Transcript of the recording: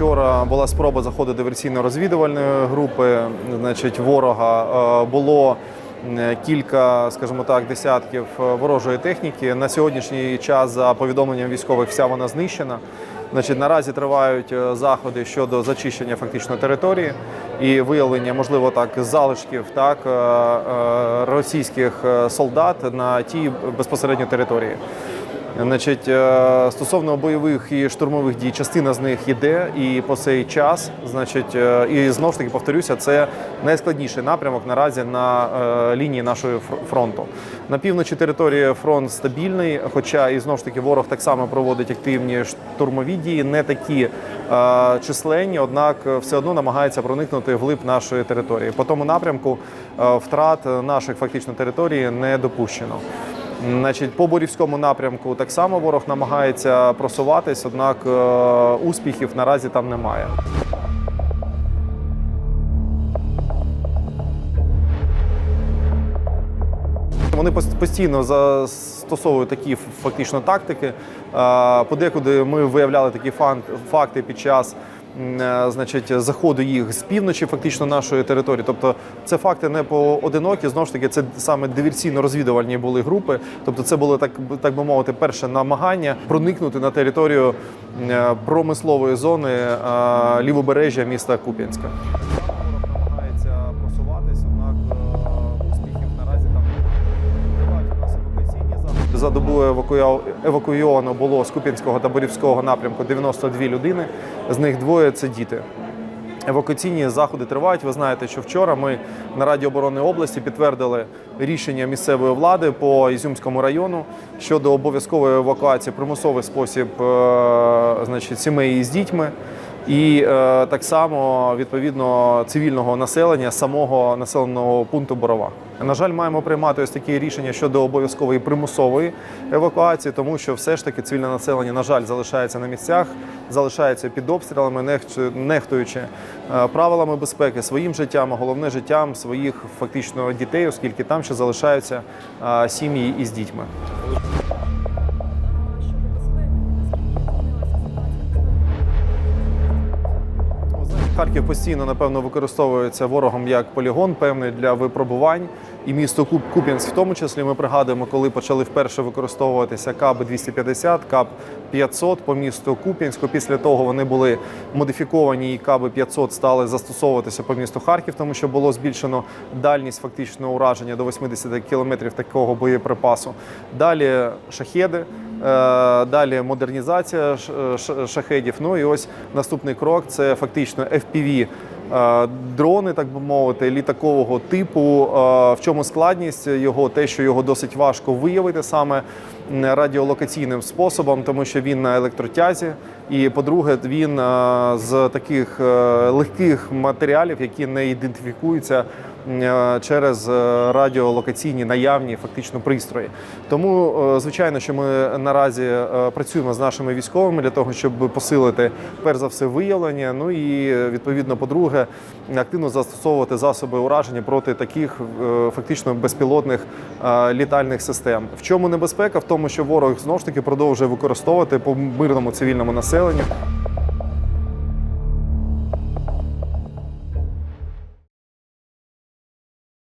Вчора була спроба заходу диверсійно-розвідувальної групи. Значить, ворога Е, було кілька, скажімо так, десятків е, ворожої техніки. На сьогоднішній час, за повідомленням військових, вся вона знищена. Значить, наразі тривають е, заходи щодо зачищення фактично території і виявлення, можливо, так залишків так російських солдат на тій безпосередньо території. Значить, е, стосовно бойових і штурмових дій, частина з них йде і по цей час. Значить, е, і знову ж таки повторюся, це найскладніший напрямок наразі на е, лінії нашої фр- фронту. На півночі території фронт стабільний, хоча і знову ж таки ворог так само проводить активні штурмові дії, не такі численні, однак все одно намагається проникнути вглиб нашої території. По тому напрямку втрат наших фактично територій не допущено. Значить, по Борівському напрямку так само ворог намагається просуватись, однак е, успіхів наразі там немає. Вони постійно застосовують такі фактично тактики. Е, Подекуди ми виявляли такі факти під час значить, заходу їх з півночі, фактично нашої території. Тобто це факти не поодинокі. Знову ж таки, це саме диверсійно-розвідувальні були групи. Тобто, це було так, так би мовити, перше намагання проникнути на територію е, промислової зони е, лівобережжя міста Куп'янська. За добу евакуйовано було з Куп'янського та Борівського напрямку 92 людини. З них двоє це діти. Евакуаційні заходи тривають. Ви знаєте, що вчора ми на Раді оборони області підтвердили рішення місцевої влади по Ізюмському району щодо обов'язкової евакуації примусовий спосіб е, значить, сімей з дітьми. І е, так само відповідно цивільного населення самого населеного пункту Борова. На жаль, маємо приймати ось такі рішення щодо обов'язкової примусової евакуації, тому що все ж таки цивільне населення, на жаль, залишається на місцях, залишається під обстрілами, нехту- нехтуючи е, правилами безпеки, своїм життям, а головне життям своїх фактично дітей, оскільки там ще залишаються е, сім'ї із дітьми. Харків постійно напевно використовується ворогом як полігон певний для випробувань. І місто Куп Куп'янськ, в тому числі, ми пригадуємо, коли почали вперше використовуватися КАБ 250, КАБ 500 по місту Куп'янську. Після того вони були модифіковані, і КАБ 500 стали застосовуватися по місту Харків, тому що було збільшено дальність фактичного ураження до 80 кілометрів такого боєприпасу. Далі шахеди. Е, Далі модернізація ш- шахедів. Ну і ось наступний крок це фактично FPV е, дрони, так би мовити, літакового типу. Е, В чому складність його? Те, що його досить важко виявити саме радіолокаційним способом, тому що він на електротязі. І по-друге, він е, з таких легких матеріалів, які не ідентифікуються через е, радіолокаційні наявні фактично пристрої. Тому, е, звичайно, що ми наразі е, працюємо з нашими військовими для того, щоб посилити перш за все виявлення. Ну і е, відповідно, по-друге, активно застосовувати засоби ураження проти таких е, фактично безпілотних е, літальних систем. В чому небезпека? В тому, що ворог знову ж таки продовжує використовувати по мирному цивільному населенню.